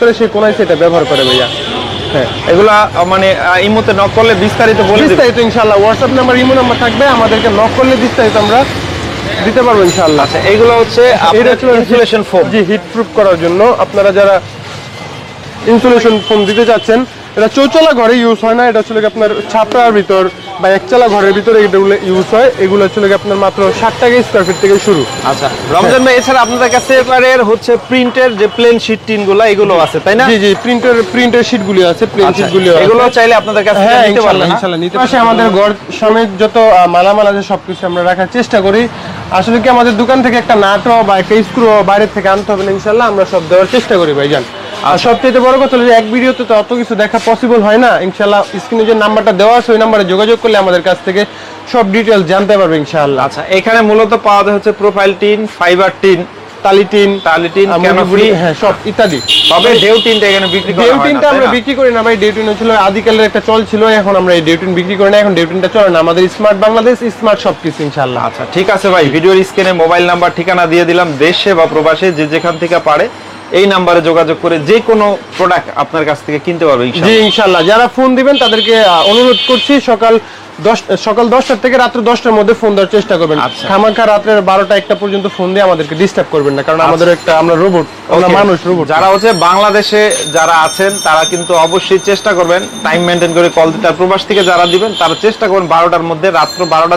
করে সেই কোনায় সেটা ব্যবহার করে ভাইয়া। হ্যাঁ এগুলা মানে মুহূর্তে নক করলে বিস্তারিত বলে বিস্তারিত ইনশাল্লাহ হোয়াটসঅ্যাপ নাম্বার ইমো নাম্বার থাকবে আমাদেরকে নক করলে বিস্তারিত আমরা দিতে পারব ইনশাল্লাহ আচ্ছা এগুলো হচ্ছে এটা ইনসুলেশন ফোম জি হিট প্রুফ করার জন্য আপনারা যারা ইনসুলেশন ফোম দিতে চাচ্ছেন এটা চৌচলা ঘরে ইউজ হয় না এটা হচ্ছে আপনার ছাপড়ার ভিতর বা একচালা ঘরের ভিতরে এগুলো ইউজ হয়। এগুলো হচ্ছে আপনার মাত্র ষাট টাকা স্কোয়ার ফিট থেকে শুরু। আচ্ছা রমজান ভাই এছাড়া আপনাদের কাছে এবারের হচ্ছে প্রিন্টের যে প্লেন শীট টিনগুলো এগুলো আছে তাই না? জি জি প্রিন্টের প্রিন্টের শীট গুলি আছে প্রিন্ট আচ্ছা, শীট গুলি এগুলো চাইলে আপনাদের কাছে হ্যাঁ নিতে পারবেন? ইনশাল্লাহ নিতে পাশে আমাদের ঘর সমেত যত মালামাল আছে সবকিছু আমরা রাখার চেষ্টা করি। আসলে কি আমাদের দোকান থেকে একটা নাটও বা একটা স্ক্রু বাইরে থেকে আনতে হবে না ইনশাল্লাহ আমরা সব দেওয়ার চেষ্টা করি ভাইজান। আর সবচেয়ে বড় কথা হলো যে এক ভিডিওতে তো অত কিছু দেখা পসিবল হয় না। ইনশাল্লাহ স্ক্রিনে যে নাম্বারটা দেওয়া আছে ওই নাম্বারে যোগাযোগ করলে আমাদের কাছ থেকে সব ডিটেলস জানতে পারবে ইনশাআল্লাহ। আচ্ছা এখানে মূলত পাওয়া যায় হচ্ছে প্রোফাইল টিন ফাইবার টিন টালিটিন হ্যাঁ সব ইত্যাদি। তবে ঢেউ এখানে বিক্রি করা ডেউটিনটা আমরা বিক্রি করি না ভাই ডেউটিন ছিল আদিকালের একটা চল ছিল এখন আমরা এই ডেউটিন বিক্রি করি না এখন ডেউটিনটা চলে না। আমাদের স্মার্ট বাংলাদেশ স্মার্ট ইনশাআল্লাহ। আচ্ছা ঠিক আছে ভাই ভিডিওর স্ক্রিনে মোবাইল নাম্বার ঠিকানা দিয়ে দিলাম দেশে বা প্রবাসে যে যেখান থেকে পারে এই নাম্বারে যোগাযোগ করে যে কোনো প্রোডাক্ট আপনার কাছ থেকে কিনতে পারবে জি ইনশাআল্লাহ। ইনশাআল্লাহ যারা ফোন দিবেন তাদেরকে অনুরোধ করছি সকাল সকাল দশটার থেকে রাত্র দশটার মধ্যে ফোন দেওয়ার চেষ্টা করবেন। আচ্ছা। খামাখা রাত্রে বারোটা একটা পর্যন্ত ফোন দিয়ে আমাদেরকে ডিস্টার্ব করবেন না কারণ আমাদের একটা আমরা রোবট আমরা মানুষ রোবট যারা হচ্ছে বাংলাদেশে যারা আছেন তারা কিন্তু অবশ্যই চেষ্টা করবেন টাইম মেনটেন করে কল দিতে। আর প্রবাস থেকে যারা দিবেন তারা চেষ্টা করবেন বারোটার মধ্যে রাত্র বারোটা